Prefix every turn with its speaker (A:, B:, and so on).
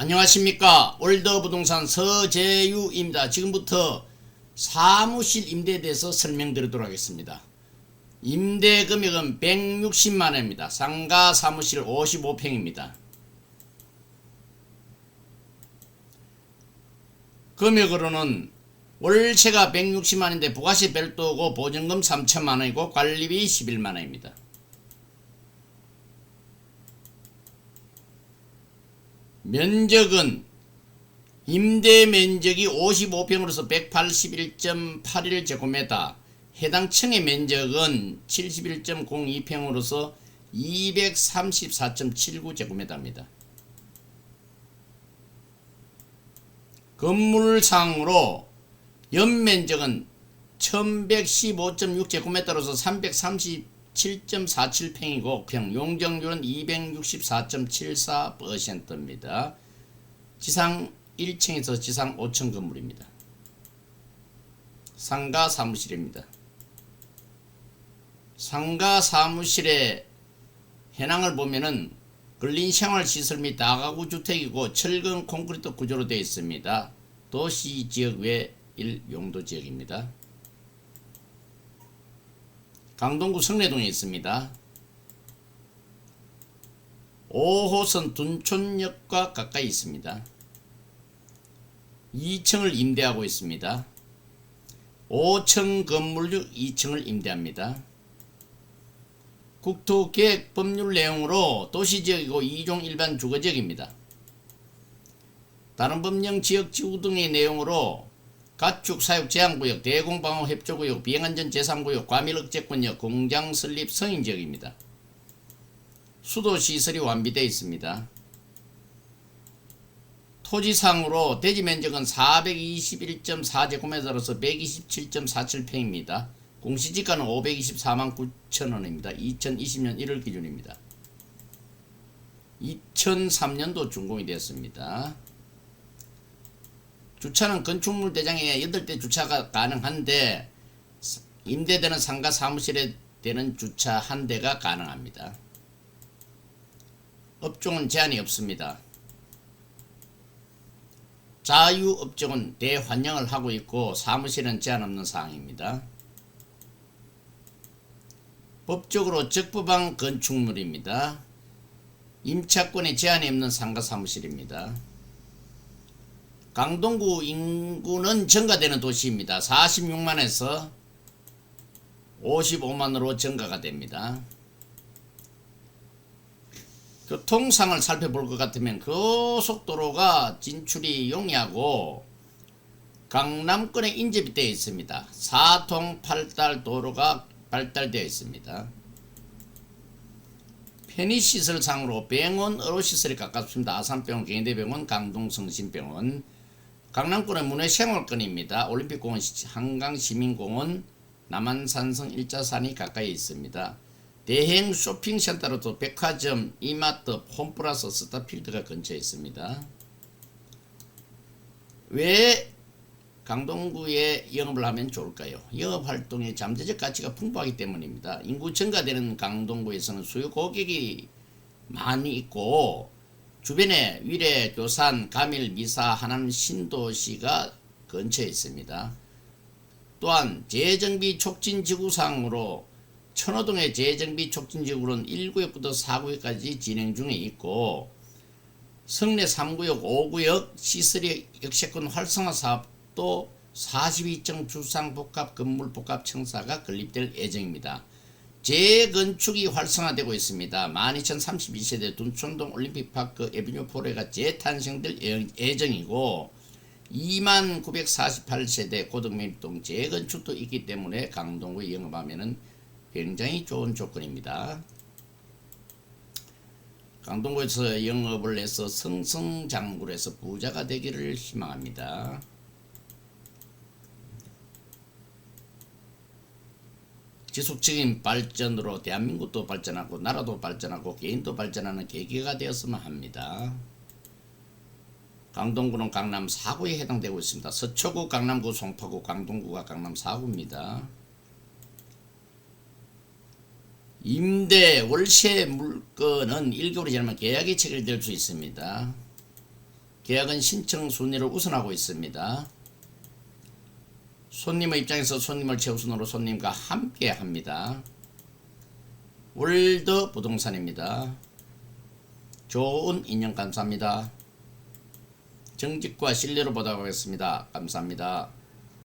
A: 안녕하십니까 올더부동산 서재유입니다. 지금부터 사무실 임대에 대해서 설명드리도록 하겠습니다. 임대 금액은 160만원입니다. 상가 사무실 55평입니다. 금액으로는 월세가 160만원인데 부가세 별도고 보증금 3천만원이고 관리비 11만원입니다. 면적은 임대 면적이 55평으로서 181.81제곱미터 해당 층의 면적은 71.02평으로서 234.79제곱미터입니다. 건물상으로 연면적은 1115.6제곱미터로서 337.47평이고 평 용적률은 264.74%입니다. 지상 1층에서 지상 5층 건물입니다. 상가 사무실입니다. 상가 사무실의 현황을 보면은 근린 생활 시설 및 다가구 주택이고 철근 콘크리트 구조로 되어 있습니다. 도시 지역 외 1용도 지역입니다. 강동구 성내동에 있습니다. 5호선 둔촌역과 가까이 있습니다. 2층을 임대하고 있습니다. 5층 건물 중 2층을 임대합니다. 국토계획 법률 내용으로 도시지역이고 2종 일반 주거지역입니다. 다른 법령 지역 지구 등의 내용으로 가축 사육 제한구역, 대공방어 협조구역, 비행안전 제3구역, 과밀억제권역, 공장 설립 성인지역입니다. 수도 시설이 완비되어 있습니다. 토지상으로 대지 면적은 421.4제곱미터로서 127.47평입니다. 공시지가는 524만 9천 원입니다. 2020년 1월 기준입니다. 2003년도 준공이 되었습니다. 주차는 건축물 대장에 8대 주차가 가능한데 임대되는 상가 사무실에 되는 주차 한 대가 가능합니다. 업종은 제한이 없습니다. 자유업종은 대환영을 하고 있고 사무실은 제한 없는 사항입니다. 법적으로 적법한 건축물입니다. 임차권에 제한이 없는 상가 사무실입니다. 강동구 인구는 증가되는 도시입니다. 46만에서 55만으로 증가가 됩니다. 교통상을 살펴볼 것 같으면 고속도로가 진출이 용이하고 강남권에 인접이 되어 있습니다. 사통 팔달 도로가 발달되어 있습니다. 편의시설상으로 병원, 의료시설이 가깝습니다. 아산병원, 경희대병원, 강동성심병원, 강남권의 문화생활권입니다. 올림픽공원, 한강시민공원, 남한산성 일자산이 가까이 있습니다. 대행 쇼핑센터로도 백화점, 이마트, 홈플러스, 스타필드가 근처에 있습니다. 왜 강동구에 영업을 하면 좋을까요? 영업활동의 잠재적 가치가 풍부하기 때문입니다. 인구 증가되는 강동구에서는 수요 고객이 많이 있고 주변에 위례, 교산, 가밀, 미사, 하남, 신도시가 근처에 있습니다. 또한 재정비 촉진 지구상으로 천호동의 재정비 촉진 지구는 1구역부터 4구역까지 진행 중에 있고 성내 3구역, 5구역 시설의 역세권 활성화 사업도 42층 주상 복합 건물 복합 청사가 건립될 예정입니다. 재건축이 활성화되고 있습니다. 12032세대 둔촌동 올림픽파크 에비뉴 포레가 재탄생될 예- 예정이고 2948세대 고등매입동 재건축도 있기 때문에 강동구에 영업하면은 굉장히 좋은 조건입니다. 강동구에서 영업을 해서 성성장구에서 부자가 되기를 희망합니다. 지속적인 발전으로 대한민국도 발전하고 나라도 발전하고 개인도 발전하는 계기가 되었으면 합니다. 강동구는 강남 4구에 해당되고 있습니다. 서초구, 강남구, 송파구, 강동구가 강남 4구입니다. 임대 월세 물건은 1개월이 지나면 계약이 체결될 수 있습니다. 계약은 신청 순위를 우선하고 있습니다. 손님의 입장에서 손님을 최우선으로 손님과 함께 합니다. 월드 부동산입니다. 좋은 인연 감사합니다. 정직과 신뢰로 보답하겠습니다. 감사합니다.